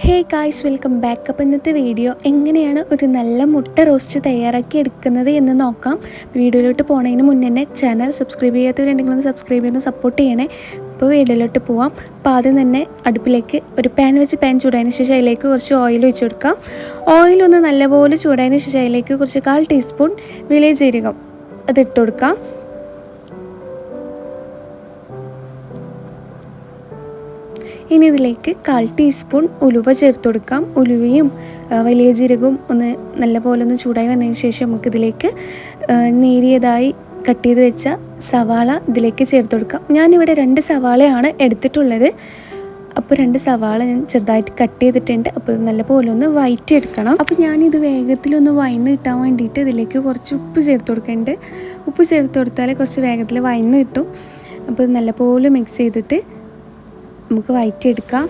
ഹേ guys welcome back അപ്പം ഇന്നത്തെ video എങ്ങനെയാണ് ഒരു നല്ല മുട്ട റോസ്റ്റ് തയ്യാറാക്കി എടുക്കുന്നത് എന്ന് നോക്കാം. വീഡിയോയിലോട്ട് പോണതിന് മുന്നേ തന്നെ ചാനൽ സബ്സ്ക്രൈബ് ചെയ്യാത്തവരുണ്ടെങ്കിൽ ഒന്ന് സബ്സ്ക്രൈബ് ചെയ്ത് സപ്പോർട്ട് ചെയ്യണേ. അപ്പോൾ വീഡിയോയിലോട്ട് പോവാം. അപ്പോൾ ആദ്യം തന്നെ അടുപ്പിലേക്ക് ഒരു പാൻ വെച്ച് പാൻ ചൂടായതിന് ശേഷം അതിലേക്ക് കുറച്ച് ഓയിൽ ഒഴിച്ച് കൊടുക്കാം. ഓയിൽ ഒന്ന് നല്ലപോലെ ചൂടായതിന് ശേഷം അതിലേക്ക് കുറച്ച് കാൽ ടീസ്പൂൺ വിളയ ജീരകം അത് കൊടുക്കാം. ഇനി ഇതിലേക്ക് കാൽ ടീസ്പൂൺ ഉലുവ ചേർത്ത് കൊടുക്കാം. ഉലുവയും വലിയ ജീരകവും ഒന്ന് നല്ലപോലെ ഒന്ന് ചൂടായി വന്നതിന് ശേഷം നമുക്കിതിലേക്ക് നേരിയതായി കട്ട് ചെയ്ത് വെച്ച സവാള ഇതിലേക്ക് ചേർത്ത് കൊടുക്കാം. ഞാനിവിടെ രണ്ട് സവാളയാണ് എടുത്തിട്ടുള്ളത്. അപ്പോൾ രണ്ട് സവാള ഞാൻ ചെറുതായിട്ട് കട്ട് ചെയ്തിട്ടുണ്ട്. അപ്പോൾ നല്ല നല്ലപോലെ ഒന്ന് വയറ്റി എടുക്കണം അപ്പോൾ ഞാനിത് വേഗത്തിലൊന്ന് വയന്ന് കിട്ടാൻ വേണ്ടിയിട്ട് ഇതിലേക്ക് കുറച്ച് ഉപ്പ് ചേർത്ത് കൊടുക്കുന്നുണ്ട്. ഉപ്പ് ചേർത്ത് കൊടുത്താൽ കുറച്ച് വേഗത്തിൽ വയന്ന് കിട്ടും. അപ്പോൾ നല്ല നല്ലപോലെ മിക്സ് ചെയ്തിട്ട് നമുക്ക് വയറ്റിയെടുക്കാം.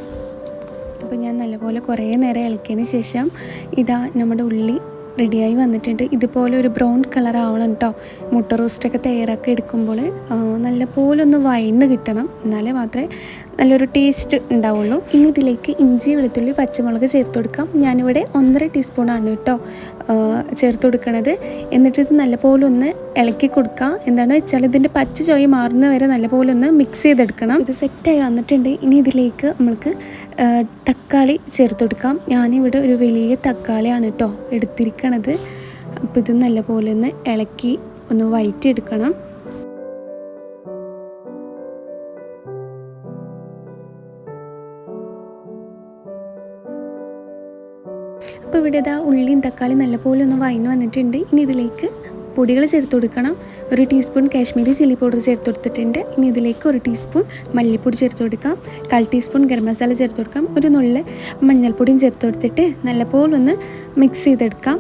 അപ്പോൾ ഞാൻ നല്ലപോലെ കുറേ നേരം ഇളക്കിയതിന് ശേഷം ഇതാ നമ്മുടെ ഉള്ളി റെഡിയായി വന്നിട്ടുണ്ട്. ഇതുപോലെ ഒരു ബ്രൗൺ കളർ ആവണം കേട്ടോ മുട്ട റോസ്റ്റൊക്കെ തയ്യാറാക്കി എടുക്കുമ്പോൾ നല്ല നല്ലപോലെ ഒന്ന് വയന്ന് കിട്ടണം. എന്നാലേ മാത്രമേ നല്ലൊരു ടേസ്റ്റ് ഉണ്ടാവുള്ളൂ. ഇനി ഇതിലേക്ക് ഇഞ്ചി വെളുത്തുള്ളി പച്ചമുളക് ചേർത്ത് കൊടുക്കാം. ഞാനിവിടെ ഒന്നര ടീസ്പൂണാണ് കേട്ടോ ചേർത്ത് കൊടുക്കണത്. എന്നിട്ട് ഇത് നല്ലപോലെ ഒന്ന് ഇളക്കി കൊടുക്കാം. എന്താണെന്ന് വെച്ചാൽ ഇതിന്റെ പച്ച ചോയ മാറുന്ന വരെ നല്ലപോലെ ഒന്ന് മിക്സ് ചെയ്തെടുക്കണം. ഇത് സെറ്റായി വന്നിട്ടുണ്ട്. ഇനി ഇതിലേക്ക് നമ്മൾക്ക് തക്കാളി ചേർത്ത് കൊടുക്കാം. ഞാനിവിടെ ഒരു വലിയ തക്കാളിയാണ് കേട്ടോ എടുത്തിരിക്കണത് അപ്പോൾ ഇത് നല്ലപോലെ ഒന്ന് ഇളക്കി ഒന്ന് വയറ്റിയെടുക്കണം. അപ്പോൾ ഇവിടെ ഇതാ ഉള്ളിയും തക്കാളിയും നല്ലപോലെ ഒന്ന് വയന്ന് വന്നിട്ടുണ്ട്. ഇനി ഇതിലേക്ക് പൊടികൾ ചേർത്ത് കൊടുക്കണം. ഒരു ടീസ്പൂൺ കാശ്മീരി ചില്ലി പൗഡർ ചേർത്ത് കൊടുത്തിട്ടുണ്ട്. ഇനി ഇതിലേക്ക് ഒരു ടീസ്പൂൺ മല്ലിപ്പൊടി ചേർത്ത് കൊടുക്കാം. കാൽ ടീസ്പൂൺ ഗരം മസാല ചേർത്ത് കൊടുക്കാം. ഒരു നുള്ള് മഞ്ഞൾപ്പൊടിയും ചേർത്ത് കൊടുത്തിട്ട് നല്ലപോലെ ഒന്ന് മിക്സ് ചെയ്തെടുക്കാം.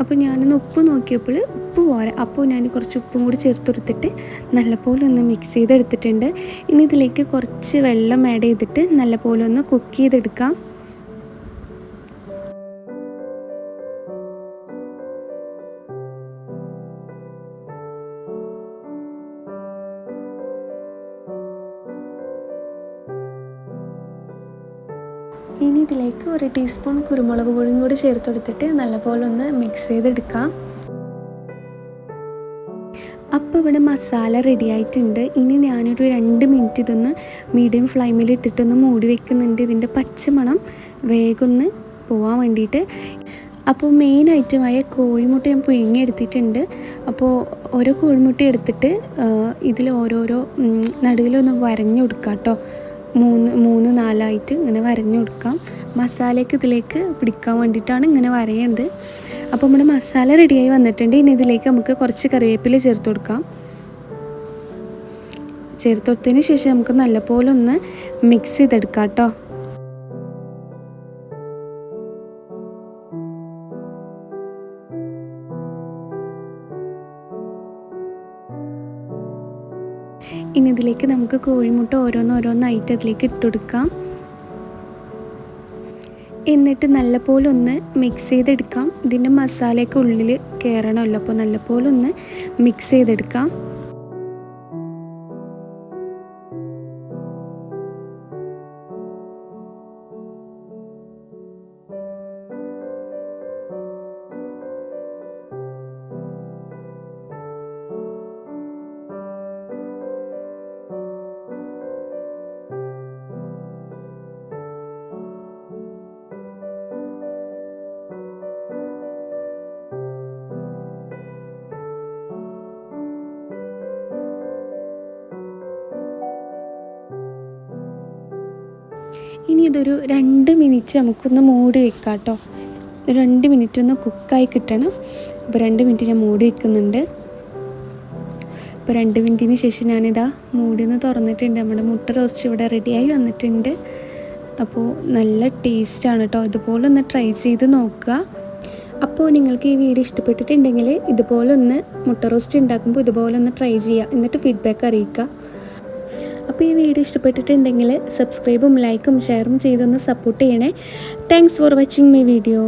അപ്പോൾ ഞാനൊന്ന് ഉപ്പ് നോക്കിയപ്പോൾ ഉപ്പ് പോരാ. അപ്പോൾ ഞാൻ കുറച്ച് ഉപ്പും കൂടി ചേർത്ത് കൊടുത്തിട്ട് നല്ലപോലെ ഒന്ന് മിക്സ് ചെയ്തെടുത്തിട്ടുണ്ട്. ഇനി ഇതിലേക്ക് കുറച്ച് വെള്ളം ആഡ് ചെയ്തിട്ട് നല്ലപോലെ ഒന്ന് കുക്ക് ചെയ്തെടുക്കാം. ഇനി ഇതിലേക്ക് ഒരു ടീസ്പൂൺ കുരുമുളക് പൊടിയും കൂടി ചേർത്ത് കൊടുത്തിട്ട് നല്ലപോലെ ഒന്ന് മിക്സ് ചെയ്തെടുക്കാം. അപ്പോൾ ഇവിടെ മസാല റെഡി ആയിട്ടുണ്ട്. ഇനി ഞാനൊരു രണ്ട് മിനിറ്റ് ഇതൊന്ന് മീഡിയം ഫ്ലെയിമിൽ ഇട്ടിട്ടൊന്ന് മൂടി വെക്കുന്നുണ്ട്. ഇതിന്റെ പച്ചമണം വേഗം ഒന്ന് പോകാൻ വേണ്ടിയിട്ട്. അപ്പോൾ മെയിൻ ഐറ്റമായ കോഴിമുട്ട ഞാൻ പുഴുങ്ങിയെടുത്തിട്ടുണ്ട്. അപ്പോൾ ഓരോ കോഴിമുട്ട എടുത്തിട്ട് ഇതിൽ ഓരോരോ നടുവിലൊന്ന് വരഞ്ഞു കൊടുക്കാം കേട്ടോ മൂന്ന് മൂന്ന് നാലായിട്ട് ഇങ്ങനെ വരഞ്ഞു കൊടുക്കാം. മസാലയൊക്കെ ഇതിലേക്ക് പിടിക്കാൻ വേണ്ടിയിട്ടാണ് ഇങ്ങനെ വരയേണ്ടത് അപ്പോൾ നമ്മുടെ മസാല റെഡിയായി വന്നിട്ടുണ്ട്. ഇനി ഇതിലേക്ക് നമുക്ക് കുറച്ച് കറിവേപ്പില ചേർത്ത് കൊടുക്കാം. ചേർത്ത് കൊടുത്തതിന് ശേഷം നമുക്ക് നല്ലപോലെ ഒന്ന് മിക്സ് ചെയ്തെടുക്കാം കേട്ടോ. ഇനി ഇതിലേക്ക് നമുക്ക് കോഴിമുട്ട ഓരോന്നോരോന്നായിട്ട് അതിലേക്ക് ഇട്ടുകൊടുക്കാം എന്നിട്ട് നല്ലപോലെ ഒന്ന് മിക്സ് ചെയ്തെടുക്കാം. ഇതിന്റെ മസാലയൊക്കെ ഉള്ളിൽ കയറണമല്ലോ അപ്പോൾ നല്ലപോലെ ഒന്ന് മിക്സ് ചെയ്തെടുക്കാം. ഇനി ഇതൊരു രണ്ട് മിനിറ്റ് നമുക്കൊന്ന് മൂടി വെക്കാട്ടോ. കേട്ടോ രണ്ട് മിനിറ്റ് ഒന്ന് കുക്കായി കിട്ടണം. അപ്പോൾ രണ്ട് മിനിറ്റ് ഞാൻ മൂടി വെക്കുന്നുണ്ട്. അപ്പോൾ രണ്ട് മിനിറ്റിന് ശേഷം ഞാനിതാ മൂടി ഒന്ന് തുറന്നിട്ടുണ്ട്. നമ്മുടെ മുട്ട റോസ്റ്റ് ഇവിടെ റെഡിയായി വന്നിട്ടുണ്ട്. അപ്പോൾ നല്ല ടേസ്റ്റാണ് കേട്ടോ ഇതുപോലെ ഒന്ന് ട്രൈ ചെയ്ത് നോക്കുക. അപ്പോൾ നിങ്ങൾക്ക് ഈ വീഡിയോ ഇഷ്ടപ്പെട്ടിട്ടുണ്ടെങ്കിൽ ഇതുപോലെ ഒന്ന് മുട്ട റോസ്റ്റ് ഉണ്ടാക്കുമ്പോൾ ഇതുപോലെ ഒന്ന് ട്രൈ ചെയ്യുക. എന്നിട്ട് ഫീഡ്ബാക്ക് അറിയിക്കുക. അപ്പോൾ ഈ വീഡിയോ ഇഷ്ടപ്പെട്ടിട്ടുണ്ടെങ്കിൽ സബ്സ്ക്രൈബും ലൈക്കും ഷെയറും ചെയ്തൊന്ന് സപ്പോർട്ട് ചെയ്യണേ. Thanks for watching my video